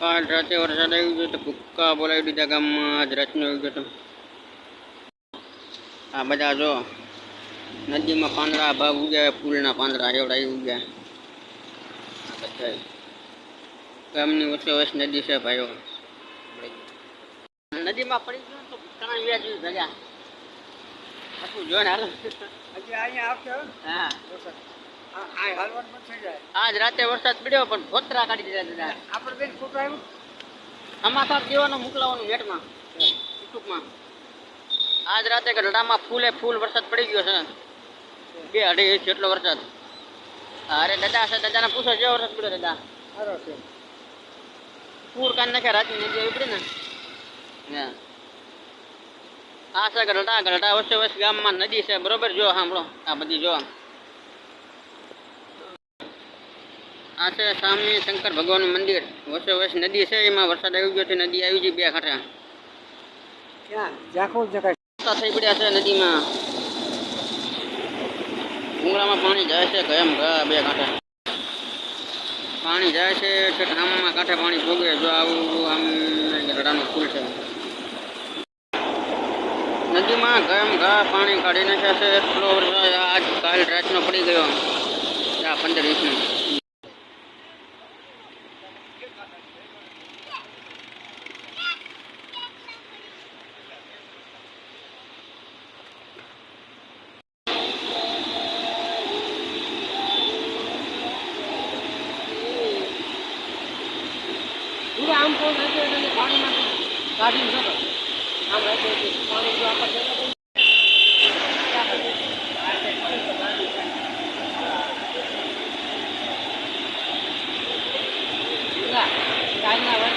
કાલ રાતે વરસાદ આવી ગયો તો ભૂક્કા બોલાવી દીધા ગામમાં. આજ રાતનો આવી ગયો તો. આ બધા જો નદીમાં પાંદડા ભાગ ઉગ્યા ફૂલના પાંદડા એવડા ઉગ્યા. આ બધા ગામની વચ્ચે વચ્ચે નદી છે ભાઈઓ નદીમાં પડી ગયો તો ઘણા વ્યાજ ભેગા આખું જો ને હાલો. હજી અહીંયા આવશે હો. આજ રાતે વરસાદ પડ્યો પણ ભોતરા કાઢી દીધા દીધા આપણે બેન ખોટું આવ્યું? સમાચાર દેવાનો મોકલાવાનું નેટમાં ટૂંકમાં. આજ રાતે ગઢડામાં ફૂલે ફૂલ વરસાદ પડી ગયો છે. બે અઢી ઇંચ જેટલો વરસાદ. અરે દાદા છે દાદાને પૂછો જેવો વરસાદ પડ્યો દાદા? સારો છે. પૂર કાન નાખે રાતની નદી આવી પડી ને? હા. આ છે ગઢડા ગઢડા વચ્ચે વચ્ચે ગામમાં નદી છે બરોબર? જો સાંભળો આ બધી જો. આ છે સામે શંકર ભગવાનનું મંદિર. વચ્ચે વચ્ચે નદી છે એમાં વરસાદ આવી ગયો છે નદી આવી ગઈ બે કાંઠે ક્યાં? થઈ પડ્યા છે નદીમાં. ઉંગળામાં પાણી જાય છે ગયમ ઘા બે કાંઠે પાણી જાય છે આમમાં કાંઠે પાણી ભોગે જો આવું આમ ગરડાનું ફૂલ છે. નદીમાં ગયમ ઘા પાણી કાઢી નાખ્યા છે એટલો વરસાદ આજ કાલ રાતનો પડી ગયો. આ પંદર વીસનો આમ ફોન રહેતો હોય તમે પાણીમાંથી કાઢી શકો. આમ રહેતો પાણી જો આપણે કાલના વર્ષ